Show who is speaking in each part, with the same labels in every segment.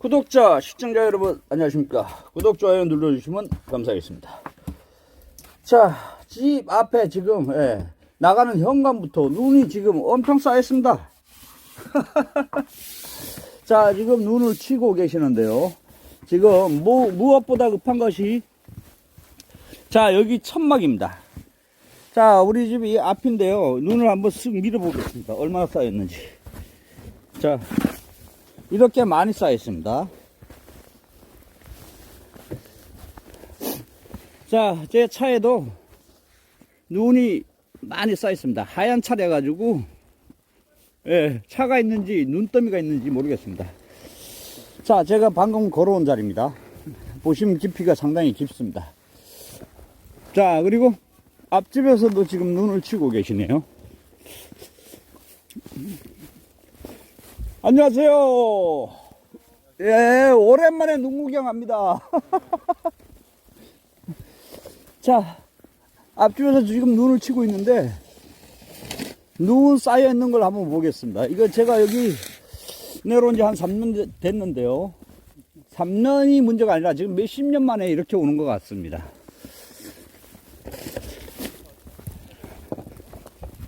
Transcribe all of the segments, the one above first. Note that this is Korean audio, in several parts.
Speaker 1: 구독자, 시청자 여러분, 안녕하십니까. 구독, 좋아요 눌러주시면 감사하겠습니다. 자, 집 앞에 지금, 예, 나가는 현관부터 눈이 지금 엄청 쌓였습니다. 자, 지금 눈을 치고 계시는데요. 지금 무, 무엇보다 급한 것이, 자, 여기 천막입니다. 자, 우리 집이 앞인데요. 눈을 한번 쓱 밀어보겠습니다. 얼마나 쌓였는지. 자, 이렇게 많이 쌓여 있습니다. 자, 제 차에도 눈이 많이 쌓여 있습니다. 하얀 차래 가지고 예, 차가 있는지 눈더미가 있는지 모르겠습니다. 자, 제가 방금 걸어온 자리입니다. 보시면 깊이가 상당히 깊습니다. 자, 그리고 앞집에서도 지금 눈을 치고 계시네요. 안녕하세요. 예, 오랜만에 눈 구경합니다. 자, 앞집에서 지금 눈을 치고 있는데, 눈 쌓여 있는 걸 한번 보겠습니다. 이거 제가 여기 내려온 지 한 3년 됐는데요. 3년이 문제가 아니라 지금 몇십 년 만에 이렇게 오는 것 같습니다.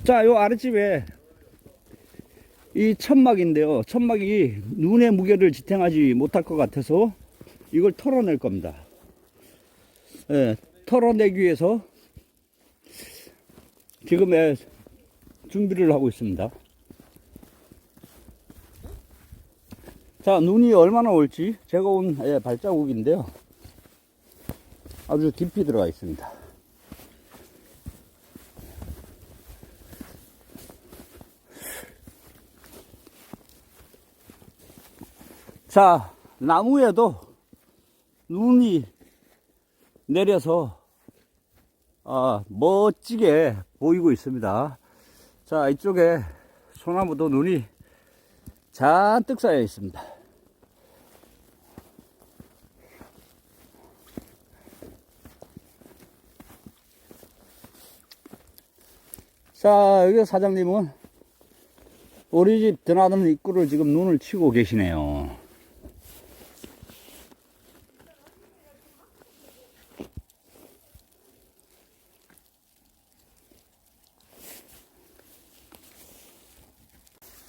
Speaker 1: 자, 요 아랫집에 이 천막인데요. 천막이 눈의 무게를 지탱하지 못할 것 같아서 이걸 털어낼 겁니다. 예, 털어내기 위해서 지금 예, 준비를 하고 있습니다. 자, 눈이 얼마나 올지 제가 온 예, 발자국인데요. 아주 깊이 들어가 있습니다. 자, 나무에도 눈이 내려서 아, 멋지게 보이고 있습니다. 자, 이쪽에 소나무도 눈이 잔뜩 쌓여 있습니다. 자, 여기 사장님은 우리 집 드나드는 입구를 지금 눈을 치고 계시네요.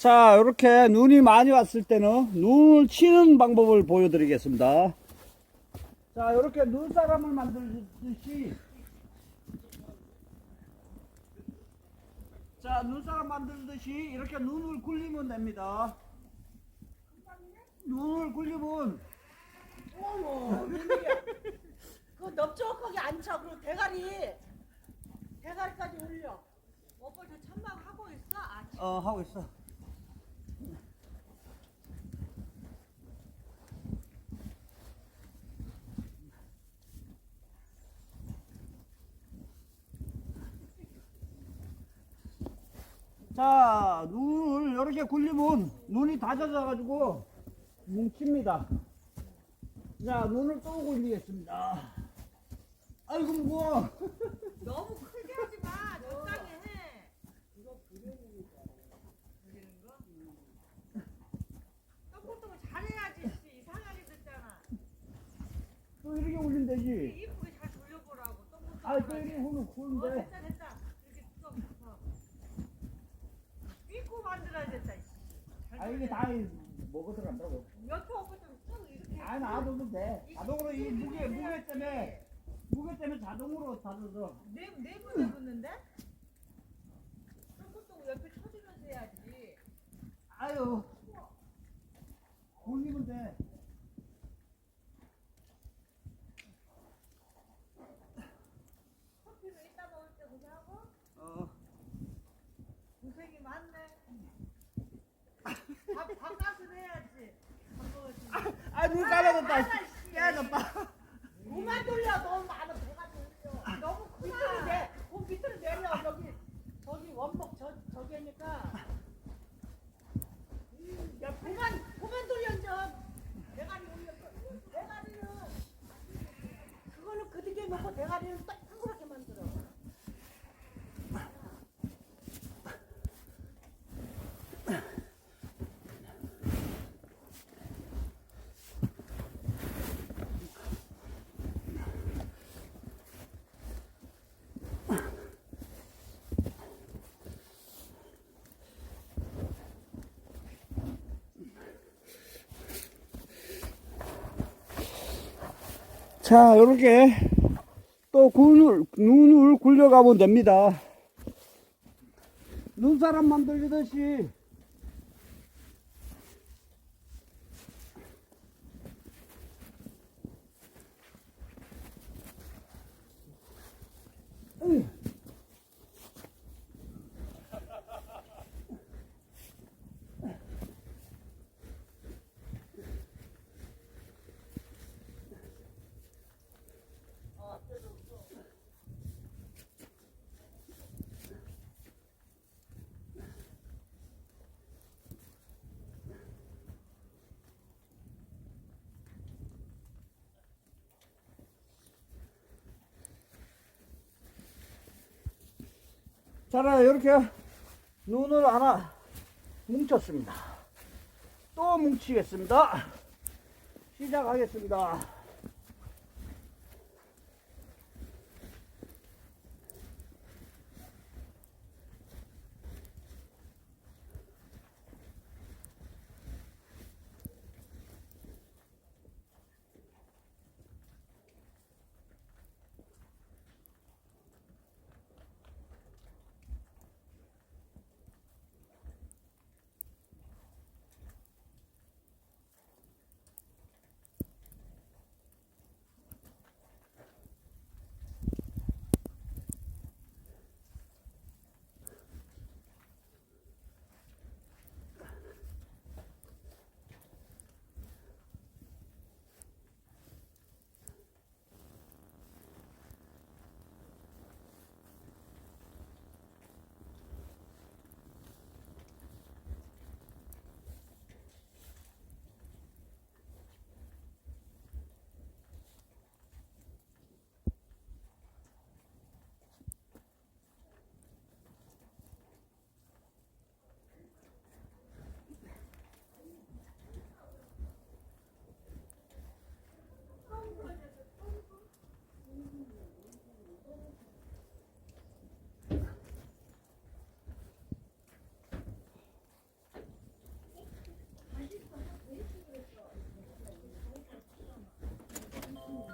Speaker 1: 자, 이렇게 눈이 많이 왔을 때는 눈을 치는 방법을 보여드리겠습니다. 자, 이렇게 눈사람을 만들듯이 자, 눈사람 만들듯이 이렇게 눈을 굴리면 됩니다. 눈을 굴리면
Speaker 2: 어머, 웬일이야. 그 넓적하게 앉혀. 그리고 대가리, 대가리까지 올려.
Speaker 3: 오빠 저 천막 하고 있어? 아,
Speaker 1: 어 하고 있어. 자, 눈을 이렇게 굴리면 눈이 다 젖어가지고 뭉칩니다. 자, 눈을 또 굴리겠습니다. 아이고, 무거워.
Speaker 3: 너무 크게 하지 마. 적당히 해. 똑똑똑 잘해야지. 씨. 이상하게 됐잖아.
Speaker 1: 또 이렇게 올리면 되지.
Speaker 3: 이쁘게 잘 돌려보라고. 똑똑똑.
Speaker 1: 아, 또 이렇게 굴면
Speaker 3: 어,
Speaker 1: 굴는데.
Speaker 3: 됐다, 됐다. 이렇게 좀 더. 삐고 만들어야 됐다. 씨. 잘
Speaker 1: 아, 이게. 다 먹어 들어간다고.
Speaker 3: 옆에 오빠 좀쭉 이렇게.
Speaker 1: 아, 놔두면 돼. 자동으로 이 무게, 무게 때문에, 무게 때문에 자동으로 닫아서.
Speaker 3: 네, 네분 해봤는데? 똑똑똑 옆에 쳐주면서 해야지.
Speaker 1: 아유. 굴리면 돼.
Speaker 3: 커피는 이따 먹을 때 그거 하고?
Speaker 1: 어.
Speaker 3: 고생이 많네. 밥, 밥값을 해야지. 밥 먹었지.
Speaker 1: 아, 눈 까매졌다. 깨졌다.
Speaker 2: 그만 돌려. 너무 많아. 대가리 올려.
Speaker 3: 너무
Speaker 2: 밑으로. 내. 그 밑으로 내려. 여기, 저기 원목 저, 저기니까. 야, 그만, 그만 돌려, 좀. 대가리 올려. 대가리는, 그거는 그득에 놓고 대가리는 딱 둥그렇게 만들어.
Speaker 1: 자, 요렇게 또 눈을, 눈을 굴려가면 됩니다. 눈사람 만들듯이 자, 이렇게 눈을 하나 뭉쳤습니다. 또 뭉치겠습니다. 시작하겠습니다.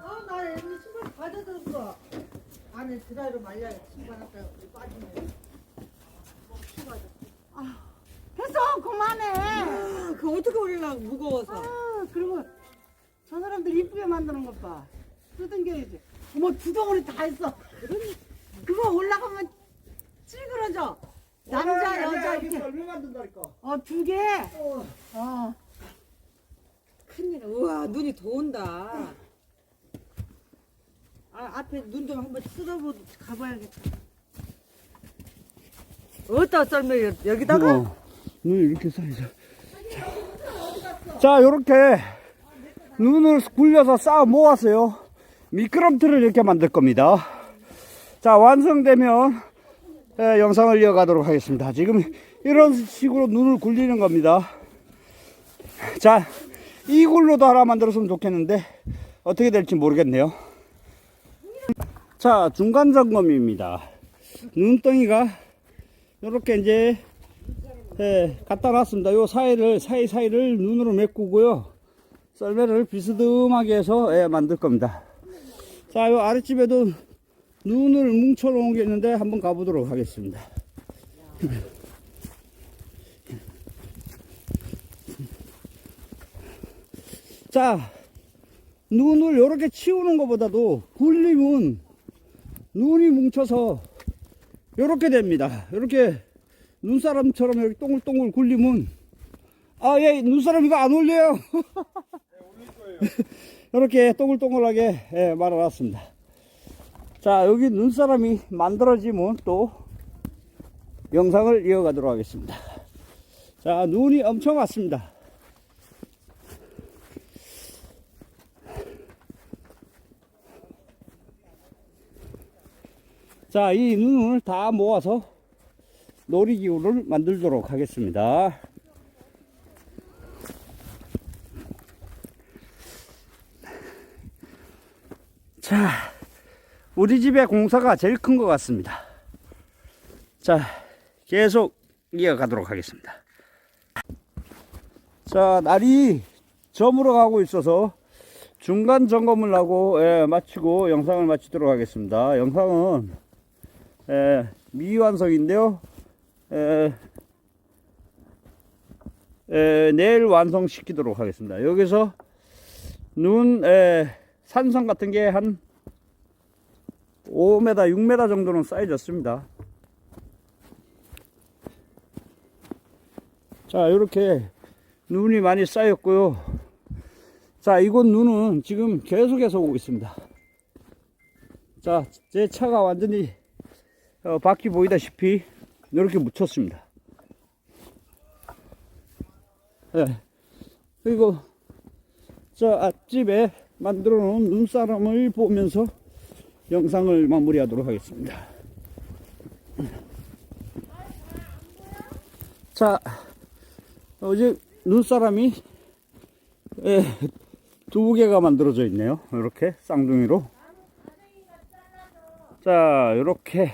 Speaker 2: 아, 나 여기 신발 가져들었어. 안에 드라이로 말려야 신발 갖다 빠지네.
Speaker 3: 됐어 그만해.
Speaker 2: 아, 그 어떻게 올리려고 무거워서.
Speaker 3: 아 그리고 저 사람들 이쁘게 만드는 것 봐. 뜯은겨야지.
Speaker 2: 어머 두 덩어리 다 했어. 그거 올라가면 찌그러져. 남자 여자 이렇게.
Speaker 1: 얼마 만든다니까.
Speaker 3: 어두 개.
Speaker 1: 어.
Speaker 3: 어.
Speaker 2: 큰일. 우와 눈이 도온다. 아 앞에 눈 좀 한번 쓸어보 가봐야겠다. 어디다 썰매 여기다가?
Speaker 1: 어, 눈을 이렇게 쌓이죠. 자, 자, 요렇게 눈을 굴려서 쌓아 모았어요. 미끄럼틀을 이렇게 만들 겁니다. 자, 완성되면 예, 영상을 이어가도록 하겠습니다. 지금 이런 식으로 눈을 굴리는 겁니다. 자, 이굴로도 하나 만들었으면 좋겠는데 어떻게 될지 모르겠네요. 자, 중간 점검입니다. 눈덩이가 이렇게 이제 예, 갖다 놨습니다. 요 사이를 사이사이를 눈으로 메꾸고요. 썰매를 비스듬하게 해서 예, 만들 겁니다. 자, 요 아랫집에도 눈을 뭉쳐 놓은 게 있는데 한번 가보도록 하겠습니다. 자, 눈을 이렇게 치우는 것보다도 굴리면 눈이 뭉쳐서 이렇게 됩니다. 이렇게 눈사람처럼 이렇게 동글동글 굴리면 아, 예, 눈사람 이거 안 올려요. 이렇게 동글동글하게 예, 말아놨습니다. 자, 여기 눈사람이 만들어지면 또 영상을 이어가도록 하겠습니다. 자, 눈이 엄청 왔습니다. 자, 이 눈을 다 모아서 놀이기구를 만들도록 하겠습니다. 자, 우리 집의 공사가 제일 큰 것 같습니다. 자, 계속 이어가도록 하겠습니다. 자, 날이 저물어 가고 있어서 중간 점검을 하고 예, 마치고 영상을 마치도록 하겠습니다. 영상은 예, 미완성인데요. 예, 예, 내일 완성시키도록 하겠습니다. 여기서 눈 예, 산성 같은 게 한 5m, 6m 정도는 쌓여졌습니다. 자, 이렇게 눈이 많이 쌓였고요. 자, 이곳 눈은 지금 계속해서 오고 있습니다. 자, 제 차가 완전히 어, 바퀴 보이다시피 이렇게 묻혔습니다. 예. 그리고 저 앞집에 만들어 놓은 눈사람을 보면서 영상을 마무리하도록 하겠습니다. 자, 어제 눈사람이 예, 두 개가 만들어져 있네요. 이렇게 쌍둥이로. 자, 이렇게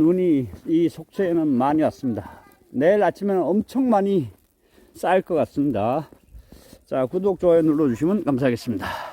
Speaker 1: 눈이 이 속초에는 많이 왔습니다. 내일 아침에는 엄청 많이 쌓일 것 같습니다. 자, 구독, 좋아요 눌러주시면 감사하겠습니다.